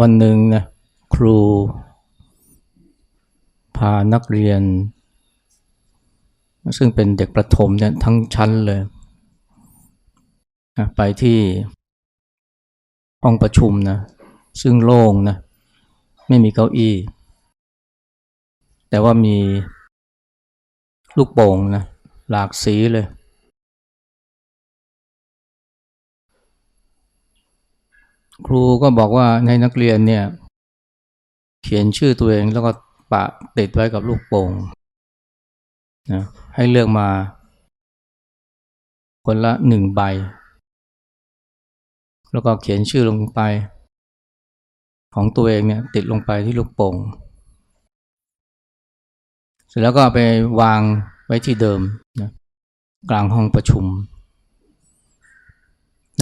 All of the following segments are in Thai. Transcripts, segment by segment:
วันหนึ่งนะครู พานักเรียน ซึ่งเป็นเด็กประถมเนี่ยทั้งชั้นเลยนะไปที่ห้องประชุมนะซึ่งโล่งนะไม่มีเก้าอี้ แต่ว่ามีลูกโป่งนะหลากสีเลย ครูก็บอกว่าในนักเรียนเนี่ย เขียนชื่อตัวเองแล้วก็ปะติดไว้กับลูกโป่งนะให้เลือกมา คนละหนึ่งใบ แล้วก็เขียนชื่อลงไป ของตัวเองเนี่ย ติดลงไปที่ลูกโป่งเสร็จแล้วก็ไปวางไว้ที่เดิมนะกลางห้องประชุม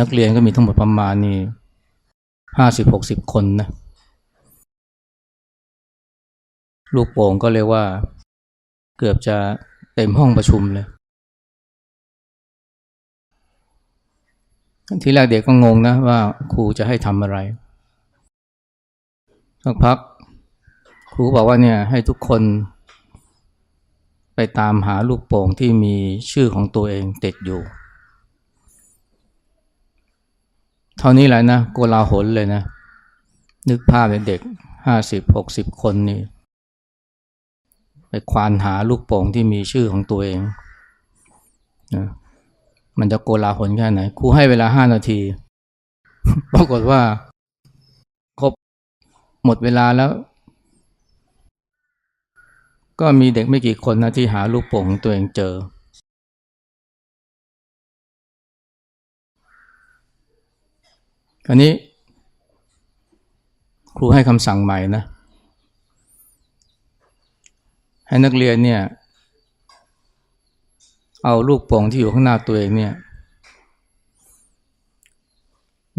นักเรียนก็มีทั้งหมดประมาณนี่ ห้าสิบหกสิบคนนะลูกโป่งก็เรียกว่า เกือบจะเต็มห้องประชุมเลยทีแรกเด็กก็งงนะว่าครูจะให้ทำอะไรสักพัก ครูบอกว่าเนี่ยให้ทุกคนไปตามหาลูกโป่งที่มีชื่อของตัวเองติดอยู่ เท่านี้แหละนะโกลาหลเลยนะ นึกภาพเด็กห้าสิบหกสิบคนนี่ไปควานหาลูกโป่งที่มีชื่อของตัวเองนะมันจะโกลาหลแค่ไหนครูให้เวลาห้านาที ปรากฏว่า ครบหมดเวลาแล้ว ก็มีเด็กไม่กี่คนนะที่หาลูกโป่งของตัวเองเจอ คราวนี้ ครูให้คำสั่งใหม่นะ ให้นักเรียนเนี่ย เอาลูกโป่งที่อยู่ข้างหน้าตัวเองเนี่ย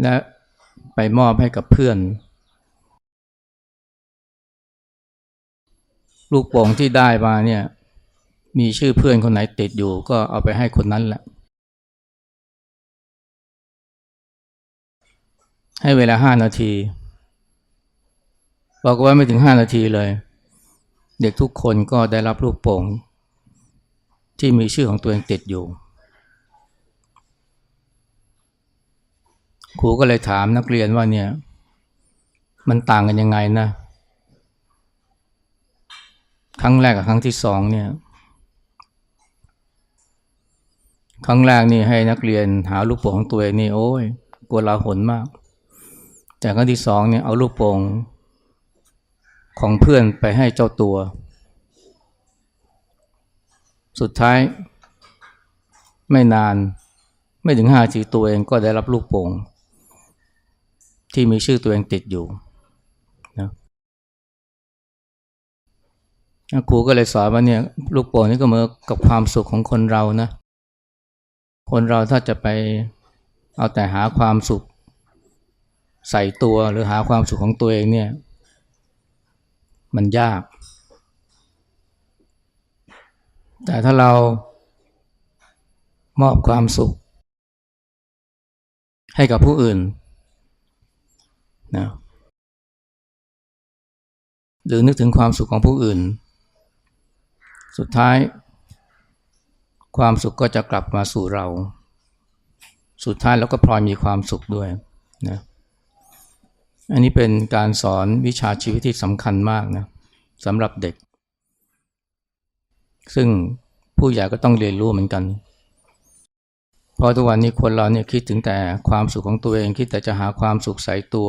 และไปมอบให้กับเพื่อน ลูกโป่งที่ได้มาเนี่ย มีชื่อเพื่อนคนไหนติดอยู่ ก็เอาไปให้คนนั้นแหละ ให้เวลาห้านาทีบอกว่าไม่ถึงห้านาทีเลย เด็กทุกคนก็ได้รับลูกโป่ง ที่มีชื่อของตัวเองติดอยู่ ครูก็เลยถามนักเรียนว่าเนี่ย มันต่างกันยังไงนะ ครั้งแรกกับครั้งที่สองเนี่ย ครั้งแรกนี่ให้นักเรียนหาลูกโป่งของตัวเองนี่โอ้ยกลัวลาหนมาก แต่ครั้งที่สองเนี่ยเอาลูกโป่งของเพื่อนไปให้เจ้าตัว สุดท้ายไม่นานไม่ถึงห้าทีตัวเองก็ได้รับลูกโป่งที่มีชื่อตัวเองติดอยู่นะครูก็เลยสอนว่าเนี่ยลูกโป่งนี่ก็เหมือนกับความสุขของคนเรานะ คนเราถ้าจะไปเอาแต่หาความสุข ใส่ตัวหรือหาความสุขของตัวเองเนี่ย มันยาก แต่ถ้าเรามอบความสุข ให้กับผู้อื่นนะหรือนึกถึงความสุขของผู้อื่น สุดท้าย ความสุขก็จะกลับมาสู่เรา สุดท้ายเราก็พลอยมีความสุขด้วยนะ อันนี้เป็นการสอนวิชาชีวิตที่สำคัญมากนะสำหรับเด็ก ซึ่งผู้ใหญ่ก็ต้องเรียนรู้เหมือนกัน เพราะทุกวันนี้คนเราเนี่ยคิดถึงแต่ความสุขของตัวเอง คิดแต่จะหาความสุขใส่ตัว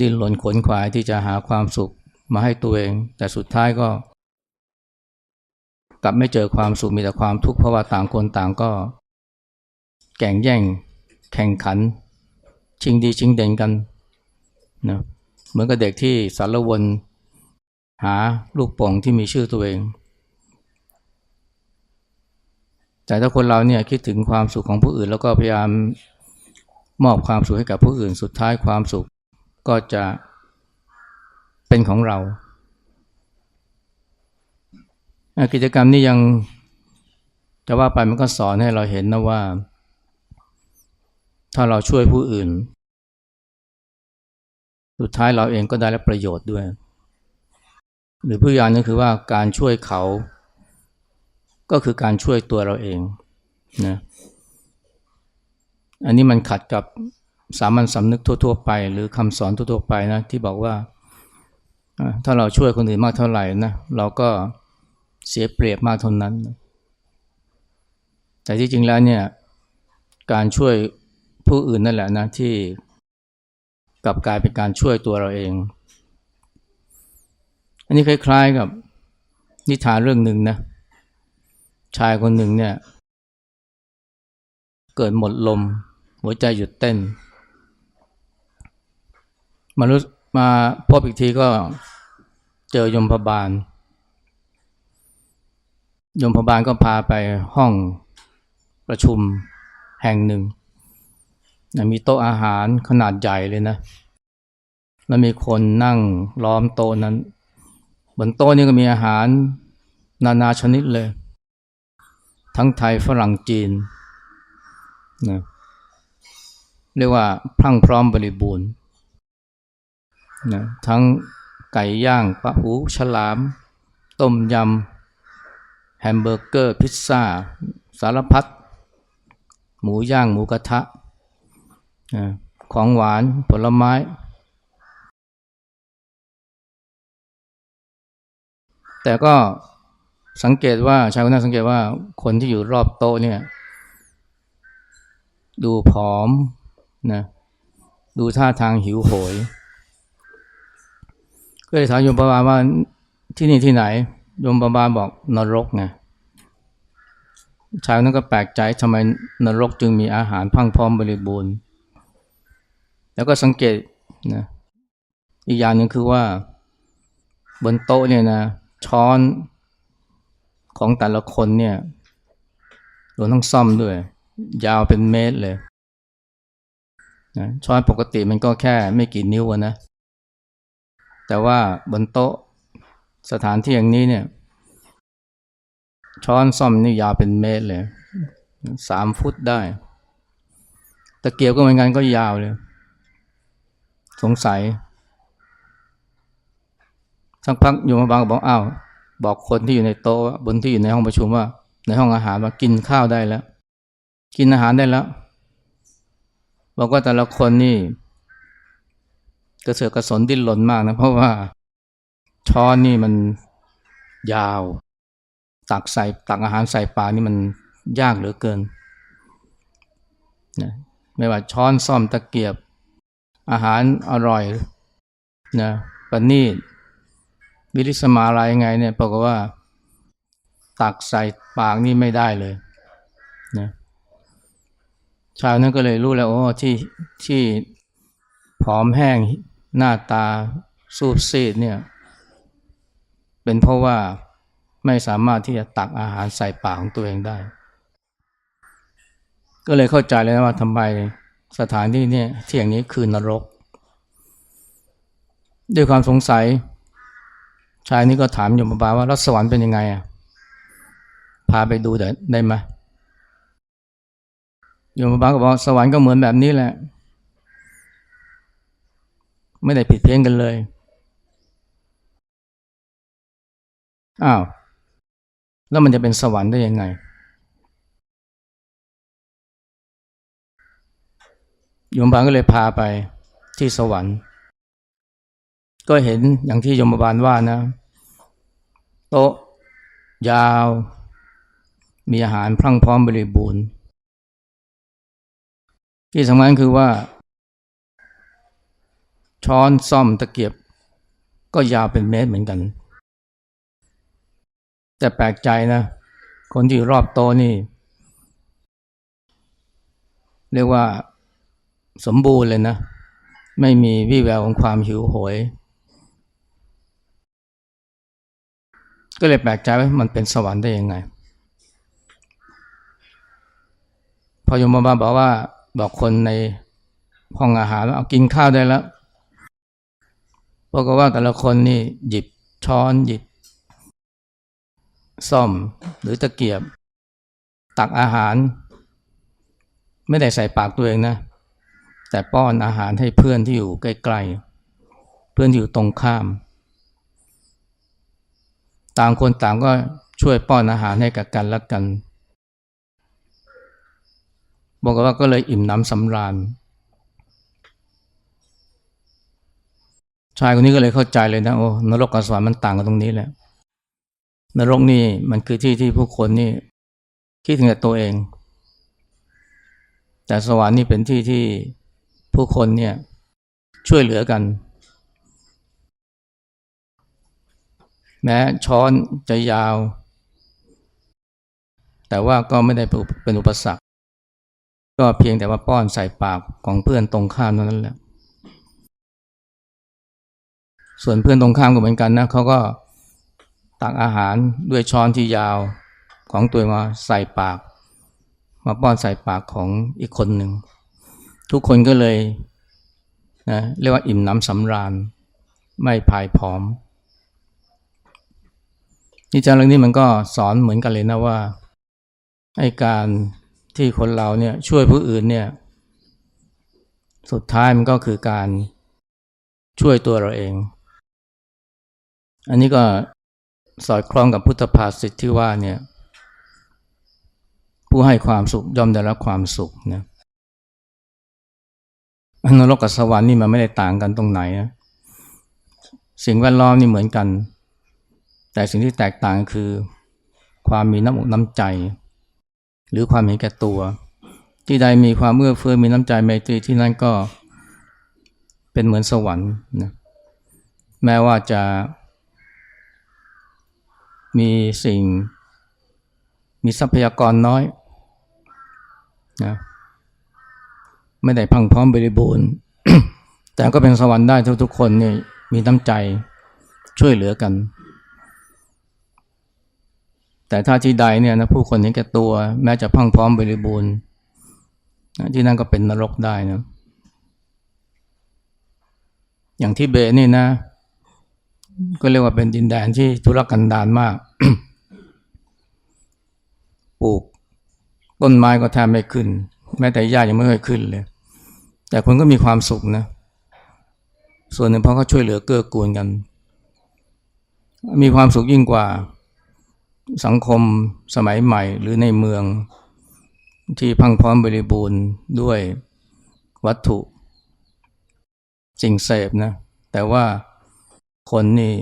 ดิ้นรนขนขวายที่จะหาความสุขมาให้ตัวเอง แต่สุดท้ายก็ กลับไม่เจอความสุขมีแต่ความทุกข์เพราะว่าต่างคนต่างก็ แข่งแย่ง แข่งขัน ชิงดีชิงเด่นกัน นะเหมือนกับเด็กที่สารวน หาลูกโป่งที่มีชื่อตัวเอง แต่ถ้าคนเราเนี่ยคิดถึงความสุขของผู้อื่น แล้วก็พยายามมอบความสุขให้กับผู้อื่น สุดท้ายความสุขก็จะเป็นของเรา กิจกรรมนี้ยังจะว่าไปมันก็สอนให้เราเห็นนะว่า ถ้าเราช่วยผู้อื่น สุดท้ายเราเองก็ได้รับประโยชน์ด้วย หรือผู้ยานก็คือว่าการช่วยเขา ก็คือการช่วยตัวเราเองนะอันนี้มันขัดกับสามัญสำนึกทั่ว ๆ ไป หรือคำสอนทั่วๆไปนะที่บอกว่าอ่า ถ้าเราช่วยคนอื่นมากเท่าไหร่นะเราก็เสียเปรียบมากเท่านั้น แต่ที่จริงแล้วเนี่ยการช่วยผู้อื่นนั่นแหละนะที่ กลับกลายเป็นการช่วยตัวเราเอง อันนี้คล้าย ๆกับนิทานเรื่องหนึ่งนะ ชายคนหนึ่งเนี่ย เกิดหมดลม หัวใจหยุดเต้นมารู้มาพบอีกทีก็เจอยมพบาล ยมพบาลก็พาไปห้องประชุมแห่งหนึ่ง มีโต๊ะอาหารขนาดใหญ่เลยนะ แล้วมีคนนั่งล้อมโต๊ะนั้น บนโต๊ะนี้ก็มีอาหารนานาชนิดเลย ทั้งไทยฝรั่งจีนนะเรียกว่าพรั่งพร้อมบริบูรณ์นะทั้งไก่ย่างปลาหูฉลาม ต้มยำ แฮมเบอร์เกอร์ พิซซ่า สารพัด หมูย่างหมูกระทะนะ ของหวานผลไม้ แต่ก็สังเกตว่าชายคนนั้นสังเกตว่าคนที่อยู่รอบโต๊ะเนี่ย ดูผอมนะดูท่าทางหิวโหย ก็เลยถามโยมบาบาลว่าที่นี่ที่ไหนโยมบาบาลบอกนรกไงชายคนนั้นก็แปลกใจทำไมนรกจึงมีอาหารพังพร้อมบริบูรณ์ แล้วก็สังเกตนะอีกอย่างหนึ่งคือว่า บนโต๊ะเนี่ยนะช้อนของแต่ละคนเนี่ยรวมทั้งซ่อมด้วย ยาวเป็นเมตรเลยนะช้อนปกติมันก็แค่ไม่กี่นิ้วนะ แต่ว่าบนโต๊ะสถานที่อย่างนี้เนี่ย ช้อนซ่อมนี่ยาวเป็นเมตรเลยสามฟุตได้ ตะเกียบก็เหมือนกันก็ยาวเลย สงสัยสักพักโยมบางก็บอกอ้าวบอกคนที่อยู่ในโต๊ะบนที่อยู่ในห้องประชุมว่า ในห้องอาหารว่ากินข้าวได้แล้ว กินอาหารได้แล้ว บอกว่าแต่ละคนนี่ กระเสือกกระสนดิ้นรนมากนะ เพราะว่าช้อนนี่มันยาว ตักใส่ตักอาหารใส่ปากนี่มันยากเหลือเกินนะไม่ว่าช้อนซ่อมตะเกียบ อาหารอร่อยนะประณีตวิริสมาอะไรยังไงเนี่ยปรากว่า ตักใส่ปากนี่ไม่ได้เลยนะชาวนั้นก็เลยรู้แล้วโอ้ที่ที่ผอมแห้งหน้าตาสูบซีดเนี่ย เป็นเพราะว่าไม่สามารถที่จะตักอาหารใส่ปากของตัวเองได้ ก็เลยเข้าใจเลยนะว่าทำไม สถานที่เนี่ยที่อย่างนี้คือนรก ด้วยความสงสัย ชายนี้ก็ถามโยมบาลว่ารัสวรรค์เป็นยังไงอะพาไปดูได้ได้ไหมโยมบาลก็บอกสวรรค์ก็เหมือนแบบนี้แหละ ไม่ได้ผิดเพี้ยนกันเลยอ้าวแล้วมันจะเป็นสวรรค์ได้ยังไง โยมบาลก็เลยพาไปที่สวรรค์ ก็เห็นอย่างที่โยมบาลว่านะ โต๊ะยาว มีอาหารพรั่งพร้อมบริบูรณ์ที่สำคัญคือว่า ช้อนซ่อมตะเกียบ ก็ยาวเป็นเมตรเหมือนกัน แต่แปลกใจนะ คนที่อยู่รอบโต๊ะนี่ เรียกว่า สมบูรณ์เลยนะ ไม่มีวี่แววของความหิวโหย ก็เลยแปลกใจว่ามันเป็นสวรรค์ได้ยังไง พอยมบาบอกว่าบอกคนในห้องอาหารว่าเอากินข้าวได้แล้วเพราะว่าแต่ละคนนี่หยิบช้อนหยิบซ่อมหรือตะเกียบ ตักอาหาร ไม่ได้ใส่ปากตัวเองนะ แต่ป้อนอาหารให้เพื่อนที่อยู่ใกล้ๆ เพื่อนที่อยู่ตรงข้าม ต่างคนต่างก็ช่วยป้อนอาหารให้กับกันและกันบอกว่าก็เลยอิ่มน้ำสำราญ ชายคนนี้ก็เลยเข้าใจเลยนะโอ้นรกกับสวรรค์มันต่างกันตรงนี้แหละนรกนี่มันคือที่ที่ผู้คนนี่คิดถึงแต่ตัวเอง แต่สวรรค์นี่เป็นที่ที่ ผู้คนเนี่ยช่วยเหลือกัน แม้ช้อนจะยาว แต่ว่าก็ไม่ได้เป็นอุปสรรค ก็เพียงแต่ว่าป้อนใส่ปากของเพื่อนตรงข้ามนั้นแหละส่วนเพื่อนตรงข้ามก็เหมือนกันนะเขาก็ตักอาหารด้วยช้อนที่ยาวของตัวมาใส่ปาก มาป้อนใส่ปากของอีกคนหนึ่ง ทุกคนก็เลยนะเรียกว่าอิ่มน้ำสำราญ ไม่พายผอมนิจารเรื่องนี้มันก็สอนเหมือนกันเลยนะว่าไอ้การที่คนเราเนี่ยช่วยผู้อื่นเนี่ย สุดท้ายมันก็คือการช่วยตัวเราเอง อันนี้ก็สอดคล้องกับพุทธภาษิตที่ว่าเนี่ย ผู้ให้ความสุขย่อมได้รับความสุขนะ นรกกับสวรรค์นี่มันไม่ได้ต่างกันตรงไหนนะสิ่งแวดล้อมนี่เหมือนกัน แต่สิ่งที่แตกต่างคือ ความมีน้ำอกน้ำใจ หรือความเห็นแก่ตัว ที่ใดมีความเอื้อเฟื้อมีน้ำใจไมตรีที่นั่นก็เป็นเหมือนสวรรค์นะแม้ว่าจะ มีสิ่ง มีทรัพยากรน้อยนะ ไม่ได้พังพร้อมบริบูรณ์ แต่ก็เป็นสวรรค์ได้ทุกๆคนเนี่ยมีน้ำใจช่วยเหลือกัน แต่ถ้าที่ใดเนี่ยนะผู้คนเห็นแก่ตัว แม้จะพังพร้อมบริบูรณ์ที่นั่นก็เป็นนรกได้นะอย่างที่เบนี่นะ ก็เรียกว่าเป็นดินแดนที่ทุรกันดารมาก ปลูกต้นไม้ก็แทบไม่ขึ้น แม้แต่หญ้ายังไม่เคยขึ้นเลย แต่คนก็มีความสุขนะ ส่วนหนึ่งเพราะเขาช่วยเหลือเกื้อกูลกัน มีความสุขยิ่งกว่าสังคมสมัยใหม่หรือในเมืองที่พังพร้อมบริบูรณ์ด้วยวัตถุสิ่งเสพนะ แต่ว่าคนนี่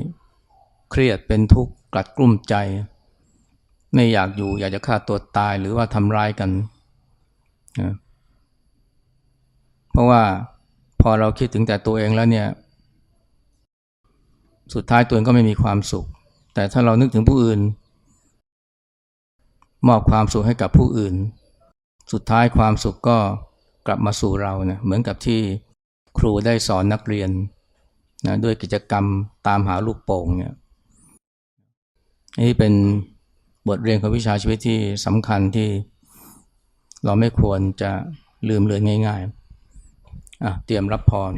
เครียดเป็นทุกข์กลัดกลุ้มใจ ไม่อยากอยู่อยากจะฆ่าตัวตายหรือว่าทำร้ายกันนะ ราะว่าพอเราคิดถึงแต่ตัวเองแล้วเนี่ย สุดท้ายตัวเองก็ไม่มีความสุข แต่ถ้าเรานึกถึงผู้อื่น มอบความสุขให้กับผู้อื่น สุดท้ายความสุขก็กลับมาสู่เราเนะเหมือนกับที่ครูได้สอนนักเรียนนะด้วยกิจกรรมตามหาลูกโป่งเนี่ยนี่เป็นบทเรียนของวิชาชีวิตที่สำคัญที่เราไม่ควรจะลืมเลือนง่าย ๆ เตรียมรับพร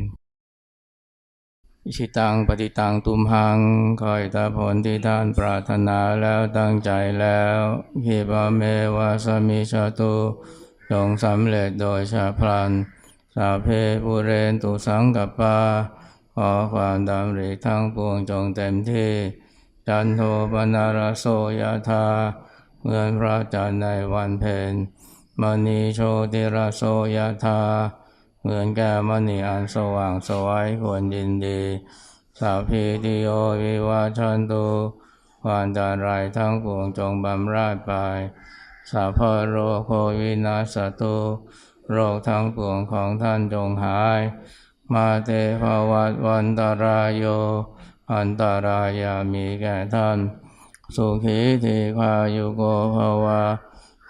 อิชิตังปฏิตังตุมหังคอยตาผลที่ท่านปรารถนาแล้วตั้งใจแล้วขีบาเมวาสมิชาตุจงสำเร็จโดยชาพลันสาเพปุเรนตุสังกัปาขอความดำริทั้งปวงจงเต็มที่จันโทปนารโสยธาเมื่อพระจันทร์ในวันเพ็ญมณีโชติรโสยธา เหมือนแก้มณีอันสว่างสวัยควรยินดี สาพีติโยวิวาชันตุวามจารายทั้งปวงจงบำราดไป สาพโรโควินาสตุโรคทั้งปวงของท่านจงหาย มาเตภวัตวันตารายโย อันตารายามีแก่ท่าน สุขีทีคายุโกภาวะ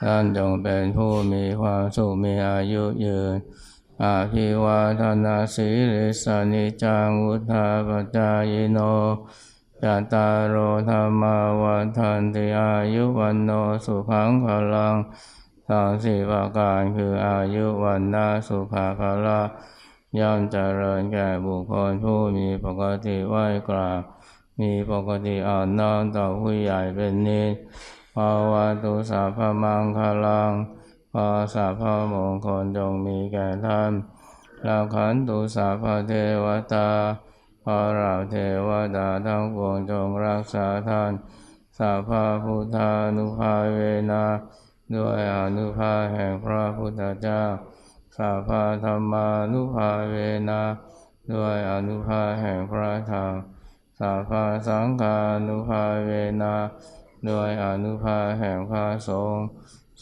ท่านจงเป็นผู้มีความสุขมีอายุยืน อาภิวาทนาสีริสานิจังวุธาปจายโนยัตตารโธรรมาวันทันติอายุวันโนสุขังพลังสองสี่ประการคืออายุวันนาสุภาภละย่อมเจริญแก่บุคคลผู้มีปกติไหวกราบมีปกติอ่อนน้อมต่อผู้ใหญ่เป็นนิสภาวะตุสัพพมังคลัง พอสัพพมงคลจงมีแก่ท่านลาขันตุสัพพเทวตาขอเราเทวดาทั้งปวงจงรักษาท่านสัพพพุทธานุภาเวนะด้วยอนุภาแห่งพระพุทธเจ้าสัพพธรรมานุภาเวนะด้วยอนุภาแห่งพระธรรมสัพพสังฆานุภาเวนะด้วยอนุภาแห่งพระสงฆ์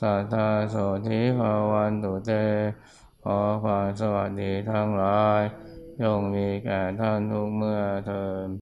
สัทธาโสธิภาวันตุเต ขอความสวัสดีทั้งหลายจงมีแก่ท่านทุกเมื่อเทิน